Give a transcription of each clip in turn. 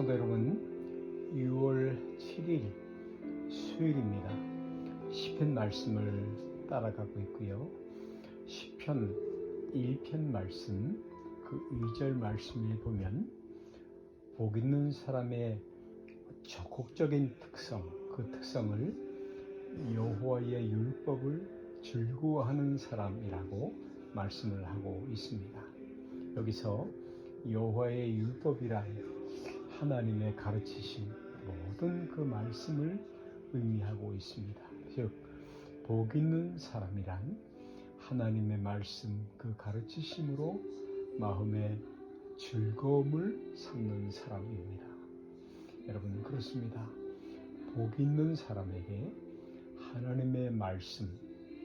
성도 여러분, 6월 7일 수요일입니다. 시편 말씀을 따라가고 있고요. 시편 1편 말씀 그 2절 말씀에 보면 복 있는 사람의 적극적인 특성, 그 특성을 여호와의 율법을 즐거워하는 사람이라고 말씀을 하고 있습니다. 여기서 여호와의 율법이란 하나님의 가르치신 모든 그 말씀을 의미하고 있습니다. 즉, 복 있는 사람이란 하나님의 말씀 그 가르치심으로 마음의 즐거움을 삼는 사람입니다. 여러분, 그렇습니다. 복 있는 사람에게 하나님의 말씀,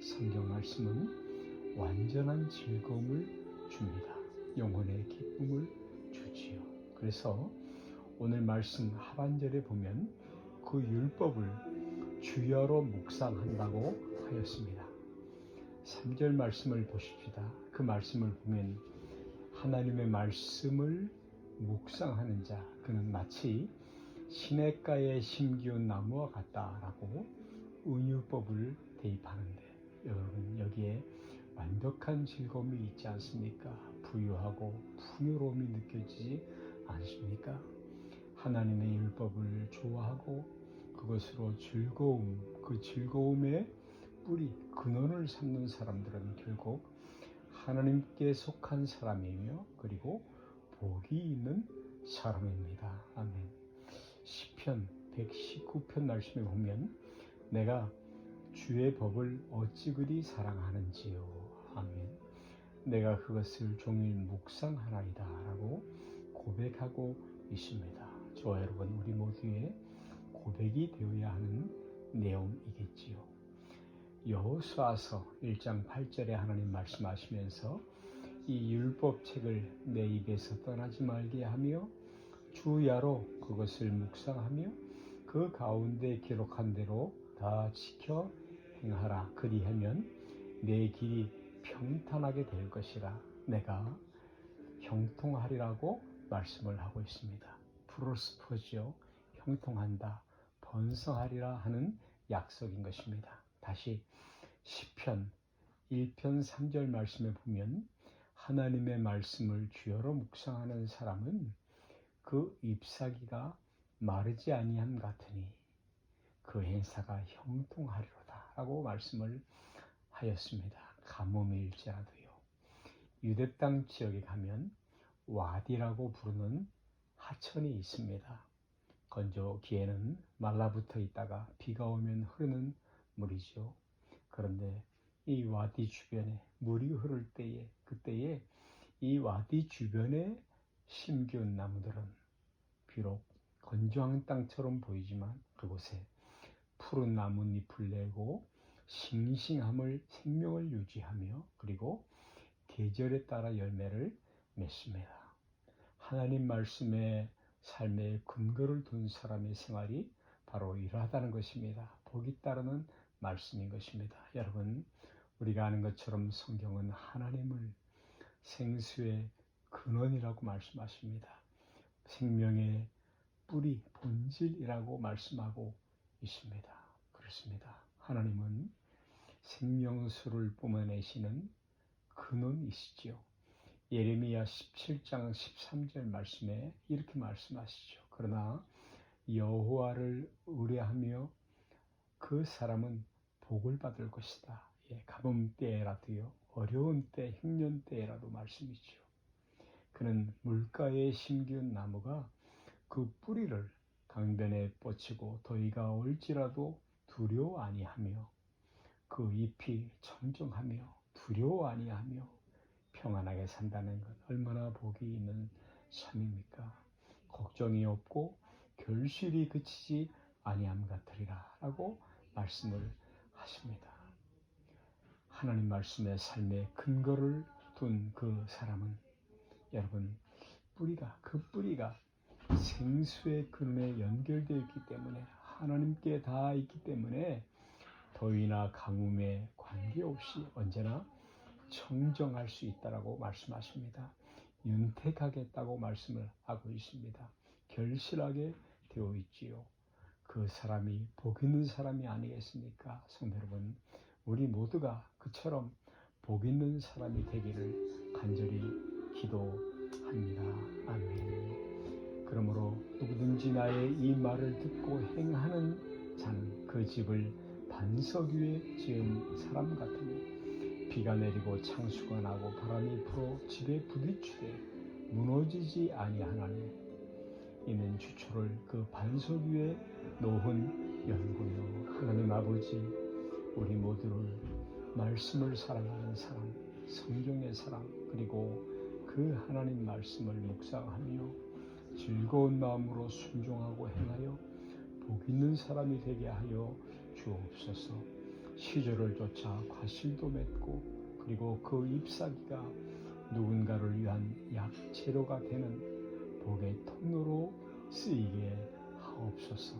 성경 말씀은 완전한 즐거움을 줍니다. 영혼의 기쁨을 주지요. 그래서 오늘 말씀 하반절에 보면 그 율법을 주여로 묵상한다고 하였습니다. 3절 말씀을 보십시다. 그 말씀을 보면 하나님의 말씀을 묵상하는 자, 그는 마치 시냇가에 심기운 나무와 같다라고 은유법을 대입하는데 여러분 여기에 완벽한 즐거움이 있지 않습니까? 부유하고 풍요로움이 느껴지지 않습니까? 하나님의 율법을 좋아하고 그것으로 즐거움, 그 즐거움의 뿌리, 근원을 삼는 사람들은 결국 하나님께 속한 사람이며 그리고 복이 있는 사람입니다. 아멘. 시편 119편 말씀에 보면 내가 주의 법을 어찌 그리 사랑하는지요. 아멘. 내가 그것을 종일 묵상하나이다. 라고 고백하고 있습니다. 저와 여러분, 우리 모두의 고백이 되어야 하는 내용이겠지요. 여호수아서 1장 8절에 하나님 말씀하시면서 이 율법책을 내 입에서 떠나지 말게 하며 주야로 그것을 묵상하며 그 가운데 기록한 대로 다 지켜 행하라 그리하면 내 길이 평탄하게 될 것이라 내가 형통하리라고 말씀을 하고 있습니다. 프로스퍼지요 형통한다 번성하리라 하는 약속인 것입니다. 다시 시편 1편 3절 말씀에 보면 하나님의 말씀을 주여로 묵상하는 사람은 그 잎사귀가 마르지 아니함 같으니 그 행사가 형통하리로다라고 말씀을 하였습니다. 가뭄일지라도요. 유대 땅 지역에 가면 와디라고 부르는 하천이 있습니다. 건조기에는 말라붙어 있다가 비가 오면 흐르는 물이죠. 그런데 이 와디 주변에 물이 흐를 때에 그때에 이 와디 주변에 심기운 나무들은 비록 건조한 땅처럼 보이지만 그곳에 푸른 나뭇잎을 내고 싱싱함을 생명을 유지하며 그리고 계절에 따라 열매를 맺습니다. 하나님 말씀에 삶의 근거를 둔 사람의 생활이 바로 이러하다는 것입니다. 복이 따르는 말씀인 것입니다. 여러분, 우리가 아는 것처럼 성경은 하나님을 생수의 근원이라고 말씀하십니다. 생명의 뿌리, 본질이라고 말씀하고 있습니다. 그렇습니다. 하나님은 생명수를 뿜어내시는 근원이시지요. 예레미야 17장 13절 말씀에 이렇게 말씀하시죠. 그러나 여호와를 의뢰하며 그 사람은 복을 받을 것이다. 예, 가뭄 때라도요, 어려운 때, 흉년 때라도 말씀이죠. 그는 물가에 심기운 나무가 그 뿌리를 강변에 뻗치고 더위가 올지라도 두려워 아니하며 그 잎이 청정하며 두려워 아니하며 평안하게 산다는 것 얼마나 복이 있는 삶입니까? 걱정이 없고 결실이 그치지 아니함 같으리라 라고 말씀을 하십니다. 하나님 말씀의 삶의 근거를 둔 그 사람은 여러분 뿌리가 그 뿌리가 생수의 근원에 연결되어 있기 때문에 하나님께 다 있기 때문에 더위나 가뭄에 관계없이 언제나 청정할 수 있다라고 말씀하십니다. 윤택하겠다고 말씀을 하고 있습니다. 결실하게 되어 있지요. 그 사람이 복 있는 사람이 아니겠습니까? 성도 여러분, 우리 모두가 그처럼 복 있는 사람이 되기를 간절히 기도합니다. 아멘. 그러므로 누구든지 나의 이 말을 듣고 행하는 자는 그 집을 반석 위에 지은 사람 같으니 비가 내리고 창수가 나고 바람이 불어 집에 부딪히되 무너지지 아니하나니 이는 주초를 그 반석 위에 놓은 연구요 하나님 아버지 우리 모두를 말씀을 사랑하는 사람 성경의 사랑 그리고 그 하나님 말씀을 묵상하며 즐거운 마음으로 순종하고 행하여 복 있는 사람이 되게 하여 주옵소서. 시절을 쫓아 과실도 맺고 그리고 그 잎사귀가 누군가를 위한 약재료가 되는 복의 통로로 쓰이게 하옵소서.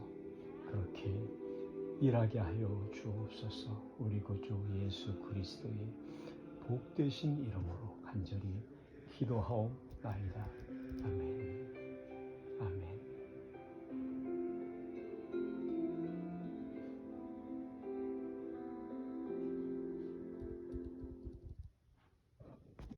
그렇게 일하게 하여 주옵소서. 우리 구주 예수 그리스도의 복되신 이름으로 간절히 기도하옵나이다. 아멘.